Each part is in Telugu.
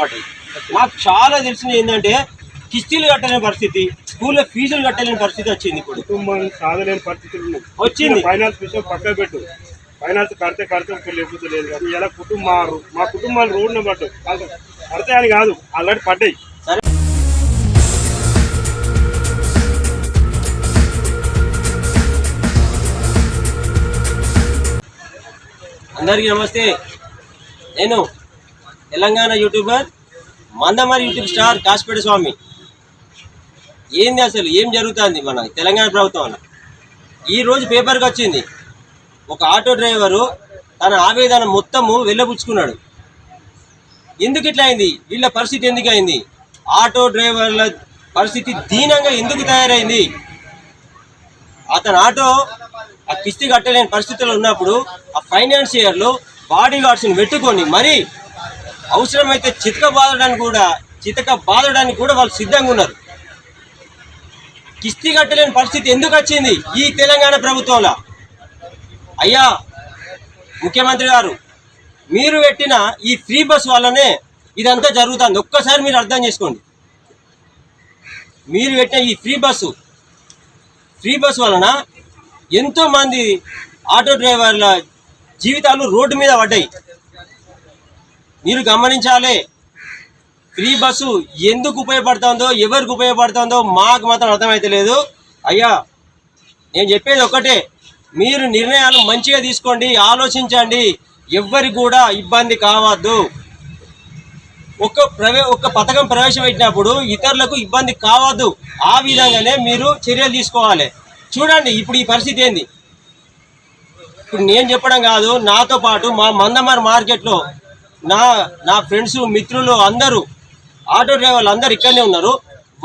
పడ్డాయి నాకు చాలా తెలిసిన ఏంటంటే కిస్తీలు కట్టలేని పరిస్థితి స్కూల్లో ఫీజులు కట్టలేని పరిస్థితి వచ్చింది ఇప్పుడు. కుటుంబం సాధలేని పరిస్థితులు వచ్చింది. ఫైనాన్స్ విషయం పక్క పెట్టు. ఫైనాన్స్ కడితే కడితే లేకపోతే లేదు కానీ ఇలా కుటుంబాలు మా కుటుంబాలు రోడ్డున పడ్డాయి. కడితే అని కాదు ఆల్రెడీ పడ్డాయి. సరే. అందరికీ నమస్తే. నేను Telangana YouTuber Mandamarri YouTube star Kasipet Swami. ఏంది అసలు? ఏం జరుగుతుంది మన తెలంగాణ ప్రభుత్వం అన్న ఈరోజు పేపర్కి వచ్చింది. ఒక ఆటో డ్రైవరు తన ఆవేదన మొత్తము వెళ్ళబుచ్చుకున్నాడు. ఎందుకు ఇట్లా అయింది? వీళ్ళ పరిస్థితి ఎందుకు అయింది? ఆటో డ్రైవర్ల పరిస్థితి దీనంగా ఎందుకు తయారైంది? అతను ఆటో ఆ కిస్తీ కట్టలేని పరిస్థితుల్లో ఉన్నప్పుడు ఆ ఫైనాన్షియర్లు బాడీ గార్డ్స్ని పెట్టుకొని మరి అవసరమైతే చితక బాదడానికి కూడా చితక బాదడానికి కూడా వాళ్ళు సిద్ధంగా ఉన్నారు. కిస్తీ కట్టలేని పరిస్థితి ఎందుకు వచ్చింది ఈ తెలంగాణ ప్రభుత్వంలో? అయ్యా ముఖ్యమంత్రి గారు మీరు పెట్టిన ఈ ఫ్రీ బస్ వల్లనే ఇదంతా జరుగుతుంది. ఒక్కసారి మీరు అర్థం చేసుకోండి. మీరు పెట్టిన ఈ ఫ్రీ బస్సు ఫ్రీ బస్ వలన ఎంతోమంది ఆటో డ్రైవర్ల జీవితాలు రోడ్డు మీద పడ్డాయి. మీరు గమనించాలి. ఫ్రీ బస్సు ఎందుకు ఉపయోగపడుతుందో ఎవరికి ఉపయోగపడుతుందో మాకు మాత్రం అర్థమైతే లేదు. అయ్యా నేను చెప్పేది ఒకటే మీరు నిర్ణయాలు మంచిగా తీసుకోండి ఆలోచించండి. ఎవ్వరికి కూడా ఇబ్బంది కావద్దు. ఒక ప్రవే ఒక పథకం ప్రవేశపెట్టినప్పుడు ఇతరులకు ఇబ్బంది కావద్దు. ఆ విధంగానే మీరు చర్యలు తీసుకోవాలి. చూడండి ఇప్పుడు ఈ పరిస్థితి ఏంది? ఇప్పుడు నేను చెప్పడం కాదు నాతో పాటు మా మందమర్ మార్కెట్లో నా నా ఫ్రెండ్స్ మిత్రులు అందరూ ఆటో డ్రైవర్లు అందరు ఇక్కడనే ఉన్నారు.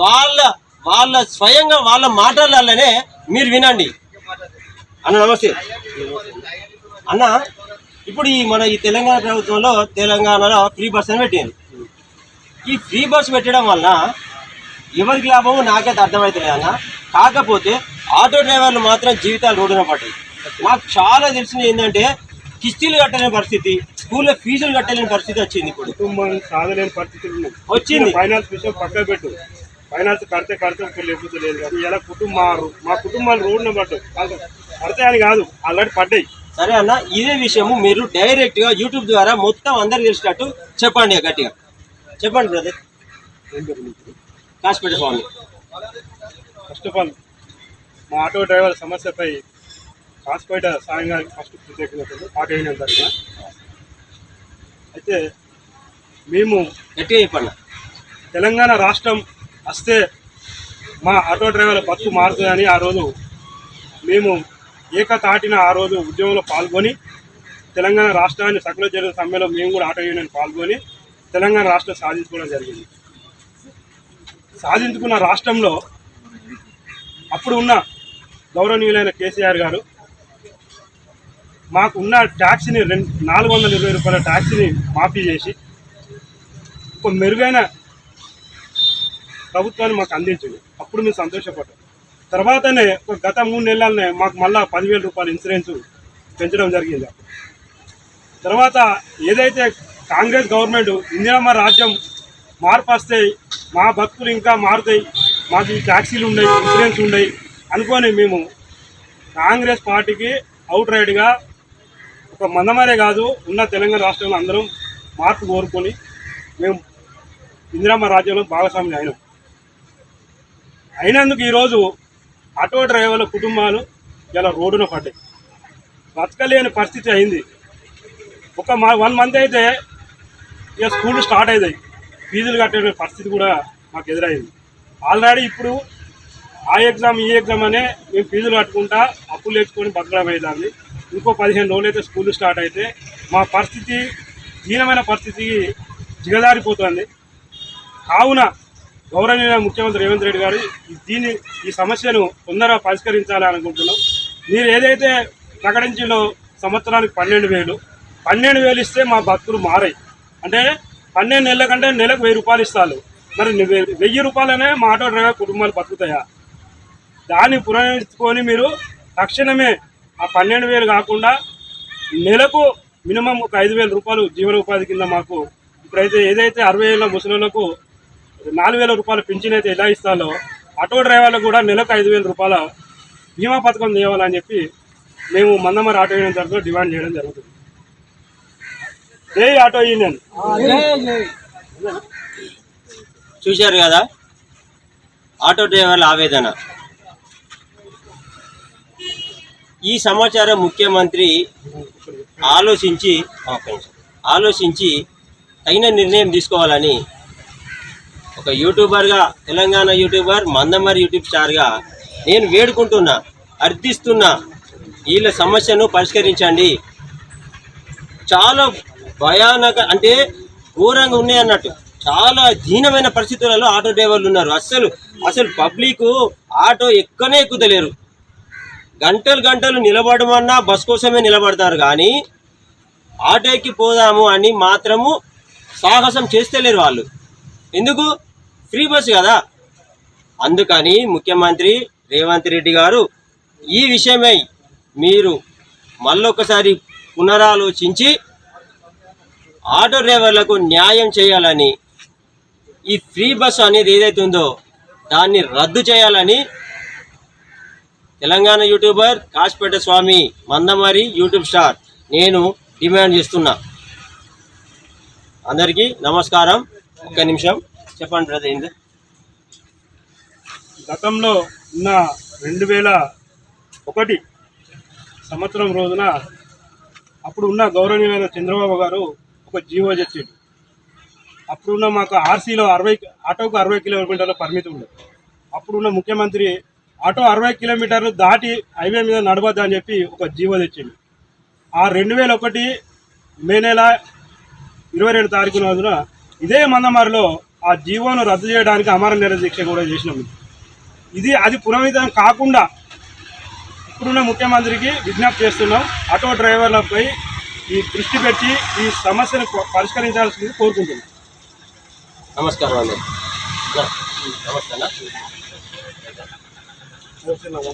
వాళ్ళ వాళ్ళ స్వయంగా వాళ్ళ మాటలలోనే మీరు వినండి. అన్న నమస్తే. అన్న ఇప్పుడు ఈ మన ఈ తెలంగాణ ప్రభుత్వంలో తెలంగాణలో ఫ్రీ బస్ అని పెట్టింది. ఈ ఫ్రీ బస్ పెట్టడం వల్ల ఎవరికి లాభం నాకైతే అర్థమవుతుంది అన్న. కాకపోతే ఆటో డ్రైవర్లు మాత్రం జీవితాలు రోడ్డున పడ్డాయి. నాకు చాలా తెలిసింది ఏంటంటే కిస్తీలు కట్టలేని పరిస్థితి స్కూల్లో ఫీజులు కట్టలేని పరిస్థితి వచ్చింది ఇప్పుడు. కుటుంబం సాధలేని పరిస్థితులు వచ్చింది. ఫైనాన్స్ విషయం పక్క పెట్టు. ఫైనాన్స్ కడితే కడితే లేకపోతే లేదు కానీ ఇలా కుటుంబాలు మా కుటుంబాలు రోడ్డున పడ్డాయి. కడితే అని కాదు ఆల్రెడీ పడ్డాయి. సరే అన్న ఇదే విషయము మీరు డైరెక్ట్గా యూట్యూబ్ ద్వారా మొత్తం అందరికి తెలిసినట్టు చెప్పండి గట్టిగా. చెప్పండి brother Kasipet Swami. First of all మా ఆటో డ్రైవర్ సమస్యపై కాసిపేట సాయం గారికి ఫస్ట్ ఆటో యూనియన్ తరఫున అయితే మేము గట్టిగా చెప్పండి. తెలంగాణ రాష్ట్రం వస్తే మా ఆటో డ్రైవర్ల బతుకు మారుతుందని ఆ రోజు మేము ఏకతాటిన ఆ రోజు ఉద్యమంలో పాల్గొని తెలంగాణ రాష్ట్రాన్ని సకల జరిగిన సమ్మెలో మేము కూడా ఆటో యూనియన్ పాల్గొని తెలంగాణ రాష్ట్రం సాధించుకోవడం జరిగింది. సాధించుకున్న రాష్ట్రంలో అప్పుడు ఉన్న గౌరవనీయులైన కేసీఆర్ గారు మాకున్న ట్యాక్సీని రెండు నాలుగు వందల ఇరవై రూపాయల ట్యాక్సీని మాఫీ చేసి ఒక మెరుగైన ప్రభుత్వాన్ని మాకు అందించింది. అప్పుడు మేము సంతోషపడ్డాం. తర్వాతనే ఒక గత మూడు నెలలనే మాకు మళ్ళా పదివేల రూపాయల ఇన్సూరెన్స్ పెంచడం జరిగింది. తర్వాత ఏదైతే కాంగ్రెస్ గవర్నమెంట్ ఇందిరామ రాజ్యం మార్పు వస్తాయి మా భక్తులు ఇంకా మారుతాయి మాకు ఈ ట్యాక్సీలు ఉన్నాయి ఇన్సూరెన్స్ ఉన్నాయి అనుకొని మేము కాంగ్రెస్ పార్టీకి అవుట్ రైడ్గా ఒక మందమనే కాదు ఉన్న తెలంగాణ రాష్ట్రంలో అందరం మార్పు కోరుకొని మేము ఇందిరామ్మ రాజ్యంలో భాగస్వామ్యం అయినాం. అయినందుకు ఈరోజు ఆటో డ్రైవర్ల కుటుంబాలు ఇలా రోడ్డున పడ్డాయి. బతకలేని పరిస్థితి అయింది. ఒక మా వన్ మంత్ అయితే ఇక స్కూల్ స్టార్ట్ అవుతాయి ఫీజులు కట్టే పరిస్థితి కూడా మాకు ఎదురైంది. ఆల్రెడీ ఇప్పుడు ఆ ఎగ్జామ్ ఈ ఎగ్జామ్ అనే మేము ఫీజులు కట్టుకుంటా అప్పులు తెచ్చుకొని బతకడం అవుతుంది ఇంకో పదిహేను రోజులు అయితే స్కూల్ స్టార్ట్ అయితే మా పరిస్థితి దీనమైన పరిస్థితి దిగజారిపోతుంది కావున గౌరవనీయ ముఖ్యమంత్రి రేవంత్ రెడ్డి గారు ఈ- దీన్ని ఈ సమస్యను తొందరగా పరిష్కరించాలని అనుకుంటున్నాం. మీరు ఏదైతే ప్రకటించిందో సంవత్సరానికి పన్నెండు వేలు పన్నెండు వేలు ఇస్తే మా బతుకులు మారాయి. అంటే పన్నెండు నెలల కంటే నెలకు వెయ్యి రూపాయలు ఇస్తారు. మరి వెయ్యి రూపాయలనే మా ఆటో డ్రైవర్ కుటుంబాలు బతుకుతాయా? దాన్ని పునరుద్ధరించుకొని మీరు తక్షణమే ఆ పన్నెండు వేలు కాకుండా నెలకు మినిమం ఒక ఐదు వేల రూపాయలు జీవన ఉపాధి కింద మాకు ఇప్పుడైతే ఏదైతే అరవై ఏళ్ళ ముసలిలకు నాలుగు వేల రూపాయల పింఛన్ అయితే ఎలా ఇస్తాలో ఆటో డ్రైవర్లకు కూడా నెలకు ఐదు వేల రూపాయల బీమా పథకం చేయాలని చెప్పి మేము మందమరి ఆటో యూనియన్ తరఫున డిమాండ్ చేయడం జరుగుతుంది. జై ఆటో యూనియన్. చూశారు కదా? ఆటో డ్రైవర్ల ఆవేదన. ఈ సమాచారం ముఖ్యమంత్రి ఆలోచించి ఆలోచించి తగిన నిర్ణయం తీసుకోవాలని ఒక యూట్యూబర్గా తెలంగాణ యూట్యూబర్ మందమరి యూట్యూబ్ స్టార్గా నేను వేడుకుంటున్నా అర్థిస్తున్నా వీళ్ళ సమస్యను పరిష్కరించండి. చాలా భయానక అంటే ఘోరంగా ఉన్నాయి అన్నట్టు. చాలా దీనమైన పరిస్థితులలో ఆటో డ్రైవర్లు ఉన్నారు. అస్సలు అసలు పబ్లిక్ ఆటో ఎక్కనే ఎక్కుతలేరు గంటలు గంటలు నిలబడమన్నా బస్ కోసమే నిలబడతారు కానీ ఆటోకి పోదాము అని మాత్రము సాహసం చేస్తలేరు వాళ్ళు. ఎందుకు? ఫ్రీ బస్ కదా. అందుకని ముఖ్యమంత్రి రేవంత్ రెడ్డి గారు ఈ విషయమై మీరు మళ్ళొకసారి పునరాలోచించి ఆటో డ్రైవర్లకు న్యాయం చేయాలని ఈ ఫ్రీ బస్ అనేది ఏదైతే ఉందో దాన్ని రద్దు చేయాలని Telangana YouTuber Kasipet Swami Mandamarri YouTube star. నేను డిమాండ్ చేస్తున్నా. అందరికీ నమస్కారం. ఒక్క నిమిషం. చెప్పండి బ్రదర్ ఏంది గతంలో ఉన్న రెండు వేల ఒకటి సంవత్సరం రోజున అప్పుడు ఉన్న గౌరవనీయమైన చంద్రబాబు గారు ఒక జీవో తెచ్చిండు అప్పుడున్న మాకు ఆర్సీలో అరవై ఆటోకు అరవై కిలోమీటర్ల పరిమితి ఉండేది. అప్పుడున్న ముఖ్యమంత్రి ఆటో అరవై కిలోమీటర్లు దాటి హైవే మీద నడవద్దు అని చెప్పి ఒక జీవో తెచ్చింది. ఆ రెండు వేల ఒకటి మే నెల ఇరవై రెండు తారీఖు రోజున ఇదే మందమారిలో ఆ జీవోను రద్దు చేయడానికి అమర నిరదీక్ష కూడా చేసినాము ఇది అది పునరుద్ధరణ కాకుండా ఇప్పుడున్న ముఖ్యమంత్రికి విజ్ఞప్తి చేస్తున్నాం. ఆటో డ్రైవర్లపై ఈ దృష్టి పెట్టి ఈ సమస్యను పరిష్కరించాల్సింది కోరుకుంటున్నాం. నమస్కారం నమస్కారం నమస్తే అన్న.